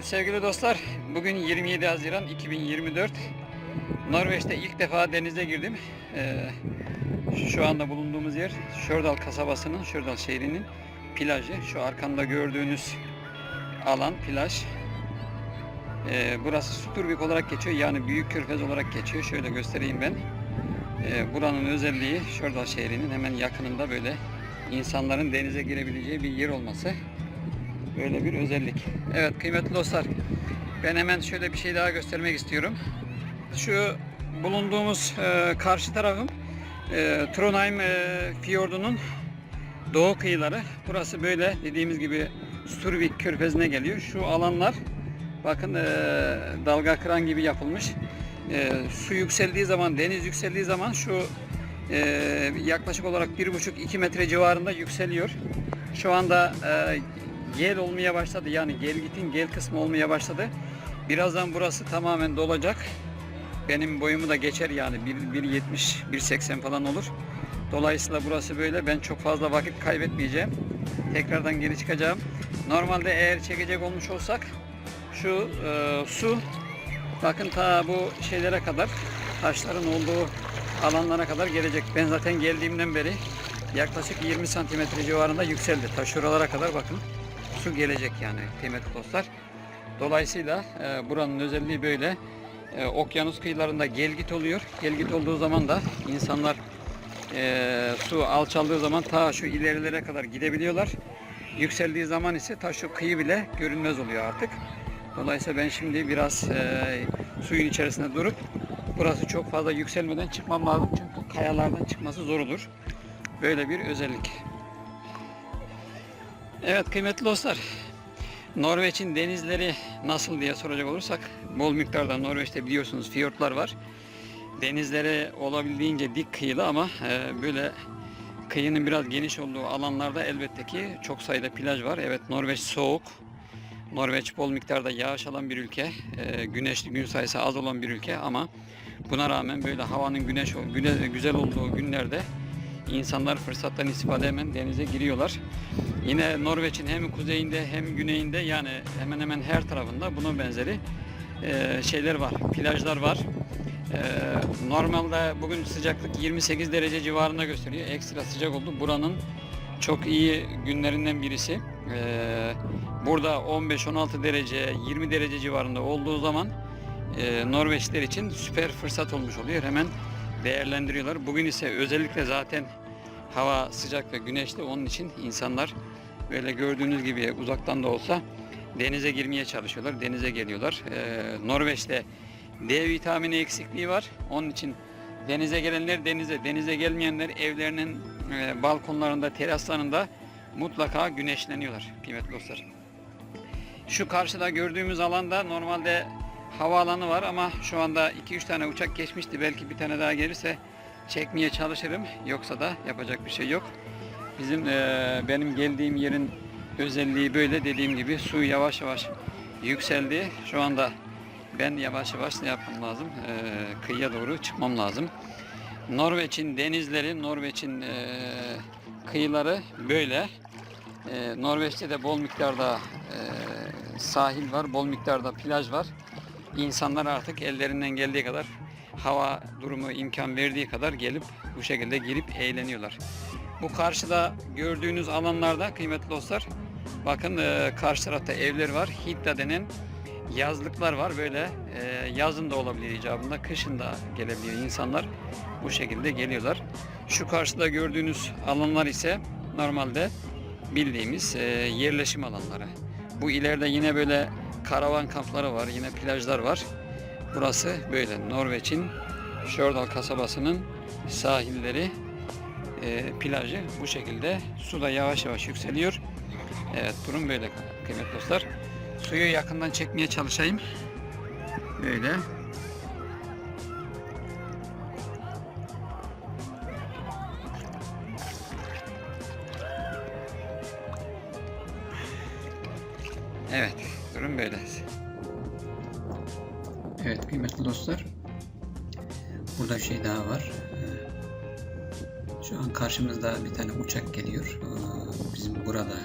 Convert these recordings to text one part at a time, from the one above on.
Evet sevgili dostlar, bugün 27 Haziran 2024. Norveç'te ilk defa denize girdim. Ee, şu anda bulunduğumuz yer Şördal kasabasının, Şördal şehrinin plajı. Şu arkamda gördüğünüz alan plaj. Ee, burası Suturvik olarak geçiyor, yani Büyük Körfez olarak geçiyor. Şöyle göstereyim ben. Ee, buranın özelliği Şördal şehrinin hemen yakınında böyle insanların denize girebileceği bir yer olması. Böyle bir özellik. Evet kıymetli dostlar. Ben hemen şöyle bir şey daha göstermek istiyorum. Şu bulunduğumuz e, karşı tarafım e, Trondheim e, Fiyordu'nun doğu kıyıları. Burası böyle dediğimiz gibi Sturvik körfezine geliyor. Şu alanlar bakın e, dalga kıran gibi yapılmış. E, su yükseldiği zaman, deniz yükseldiği zaman şu e, yaklaşık olarak 1,5-2 metre civarında yükseliyor. Şu anda e, gel olmaya başladı. Yani gel gitin gel kısmı olmaya başladı. Birazdan burası tamamen dolacak. Benim boyumu da geçer yani 1.70 1.80 falan olur. Dolayısıyla burası böyle. Ben çok fazla vakit kaybetmeyeceğim. Tekrardan geri çıkacağım. Normalde eğer çekecek olmuş olsak şu e, su bakın ta bu şeylere kadar taşların olduğu alanlara kadar gelecek. Ben zaten geldiğimden beri yaklaşık 20 santimetre civarında yükseldi. Ta şuralara kadar bakın su gelecek yani kıymetli dostlar. Dolayısıyla e, buranın özelliği böyle. E, okyanus kıyılarında gelgit oluyor. Gelgit olduğu zaman da insanlar e, su alçaldığı zaman ta şu ilerilere kadar gidebiliyorlar. Yükseldiği zaman ise ta şu kıyı bile görünmez oluyor artık. Dolayısıyla ben şimdi biraz e, suyun içerisinde durup burası çok fazla yükselmeden çıkmam lazım. Çünkü kayalardan çıkması zor olur. Böyle bir özellik. Evet kıymetli dostlar. Norveç'in denizleri nasıl diye soracak olursak bol miktarda Norveç'te biliyorsunuz fiyortlar var. Denizleri olabildiğince dik kıyılı ama e, böyle kıyının biraz geniş olduğu alanlarda elbette ki çok sayıda plaj var. Evet Norveç soğuk. Norveç bol miktarda yağış alan bir ülke. E, güneşli gün sayısı az olan bir ülke ama buna rağmen böyle havanın güneş güne, güzel olduğu günlerde insanlar fırsattan istifade hemen denize giriyorlar. Yine Norveç'in hem kuzeyinde hem güneyinde yani hemen hemen her tarafında buna benzeri e, şeyler var, plajlar var. E, normalde bugün sıcaklık 28 derece civarında gösteriyor. Ekstra sıcak oldu. Buranın çok iyi günlerinden birisi. E, burada 15-16 derece, 20 derece civarında olduğu zaman e, Norveçler için süper fırsat olmuş oluyor. Hemen değerlendiriyorlar. Bugün ise özellikle zaten hava sıcak ve güneşli onun için insanlar böyle gördüğünüz gibi uzaktan da olsa denize girmeye çalışıyorlar. Denize geliyorlar. Ee, Norveç'te D vitamini eksikliği var. Onun için denize gelenler denize, denize gelmeyenler evlerinin e, balkonlarında, teraslarında mutlaka güneşleniyorlar kıymetli dostlar. Şu karşıda gördüğümüz alanda normalde havaalanı var ama şu anda 2-3 tane uçak geçmişti. Belki bir tane daha gelirse çekmeye çalışırım. Yoksa da yapacak bir şey yok. Bizim eee, benim geldiğim yerin özelliği böyle dediğim gibi su yavaş yavaş yükseldi. Şu anda ben yavaş yavaş ne yapmam lazım? Eee, kıyıya doğru çıkmam lazım. Norveç'in denizleri, Norveç'in eee, kıyıları böyle. Eee, Norveç'te de bol miktarda eee, sahil var, bol miktarda plaj var. İnsanlar artık ellerinden geldiği kadar hava durumu imkan verdiği kadar gelip bu şekilde girip eğleniyorlar. Bu karşıda gördüğünüz alanlarda kıymetli dostlar bakın e, karşı tarafta evler var. Hitta denen yazlıklar var. Böyle e, yazın da olabilir icabında, kışın da gelebiliyor insanlar. Bu şekilde geliyorlar. Şu karşıda gördüğünüz alanlar ise normalde bildiğimiz e, yerleşim alanları. Bu ileride yine böyle karavan kampları var, yine plajlar var. Burası böyle Norveç'in Stjørdal kasabasının sahilleri e, plajı bu şekilde suda yavaş yavaş yükseliyor. Evet durum böyle kıymetli dostlar. Suyu yakından çekmeye çalışayım. Böyle. Evet durum böyle. Evet kıymetli dostlar. Burada bir şey daha var. Ee, Şu an karşımızda bir tane uçak geliyor. Ee, Bizim burada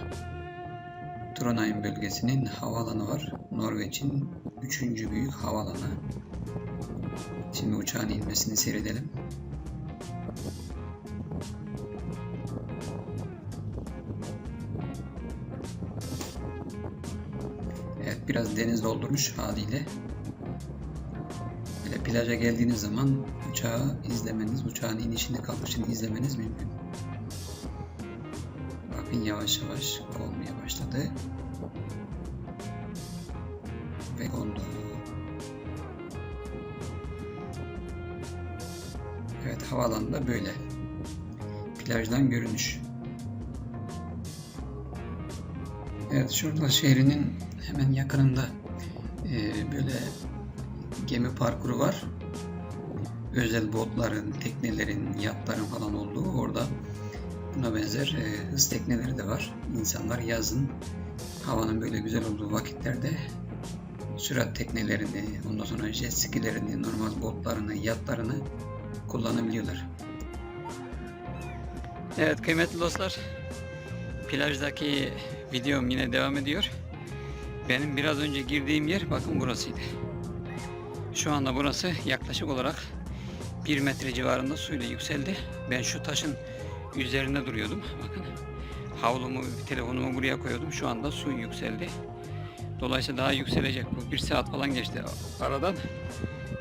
Trondheim bölgesinin havaalanı var. Norveç'in üçüncü büyük havaalanı. Şimdi uçağın inmesini seyredelim. Evet biraz deniz doldurmuş haliyle. Plaja geldiğiniz zaman uçağı izlemeniz, uçağın inişini kalkışını izlemeniz mümkün. Bakın yavaş yavaş olmaya başladı. Ve kondu. Evet havaalanı da böyle. Plajdan görünüş. Evet şurada şehrinin hemen yakınında e, böyle gemi parkuru var. Özel botların, teknelerin, yatların falan olduğu orada buna benzer e, hız tekneleri de var. İnsanlar yazın havanın böyle güzel olduğu vakitlerde sürat teknelerini, ondan sonra jet skilerini, normal botlarını, yatlarını kullanabiliyorlar. Evet kıymetli dostlar, plajdaki videom yine devam ediyor. Benim biraz önce girdiğim yer bakın burasıydı. Şu anda burası yaklaşık olarak 1 metre civarında suyla yükseldi. Ben şu taşın üzerinde duruyordum. Bakın havlumu, telefonumu buraya koyuyordum. Şu anda su yükseldi. Dolayısıyla daha yükselecek. Bu bir saat falan geçti aradan.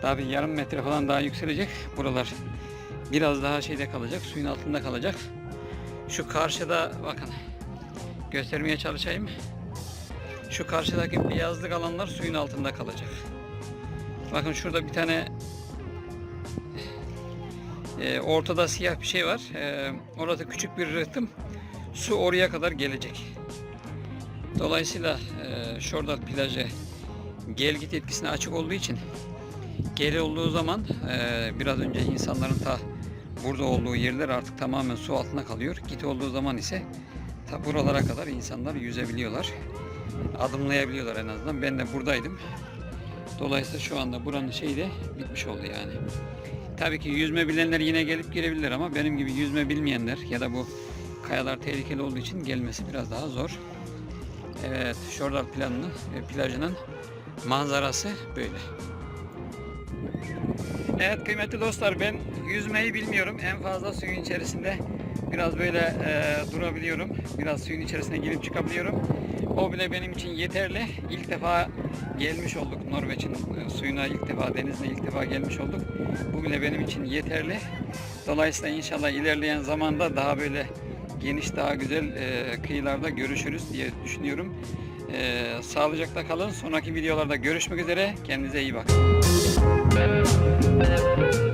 Daha bir yarım metre falan daha yükselecek. Buralar biraz daha şeyde kalacak. Suyun altında kalacak. Şu karşıda bakın göstermeye çalışayım. Şu karşıdaki beyazlık alanlar suyun altında kalacak. Bakın şurada bir tane e, ortada siyah bir şey var. E, orada küçük bir rıhtım. Su oraya kadar gelecek. Dolayısıyla e, Şordal plajı gel git etkisine açık olduğu için gel olduğu zaman e, biraz önce insanların ta burada olduğu yerler artık tamamen su altında kalıyor. Git olduğu zaman ise ta buralara kadar insanlar yüzebiliyorlar. Adımlayabiliyorlar en azından. Ben de buradaydım. Dolayısıyla şu anda buranın şeyi de bitmiş oldu yani. Tabii ki yüzme bilenler yine gelip girebilirler ama benim gibi yüzme bilmeyenler ya da bu kayalar tehlikeli olduğu için gelmesi biraz daha zor. Evet, Şordal planını ve plajının manzarası böyle. Evet kıymetli dostlar ben yüzmeyi bilmiyorum. En fazla suyun içerisinde biraz böyle e, durabiliyorum. Biraz suyun içerisine girip çıkabiliyorum. O bile benim için yeterli. İlk defa gelmiş olduk Norveç'in e, suyuna ilk defa denizine ilk defa gelmiş olduk. Bu bile benim için yeterli. Dolayısıyla inşallah ilerleyen zamanda daha böyle geniş daha güzel e, kıyılarda görüşürüz diye düşünüyorum. E, sağlıcakla kalın. Sonraki videolarda görüşmek üzere. Kendinize iyi bakın. Musik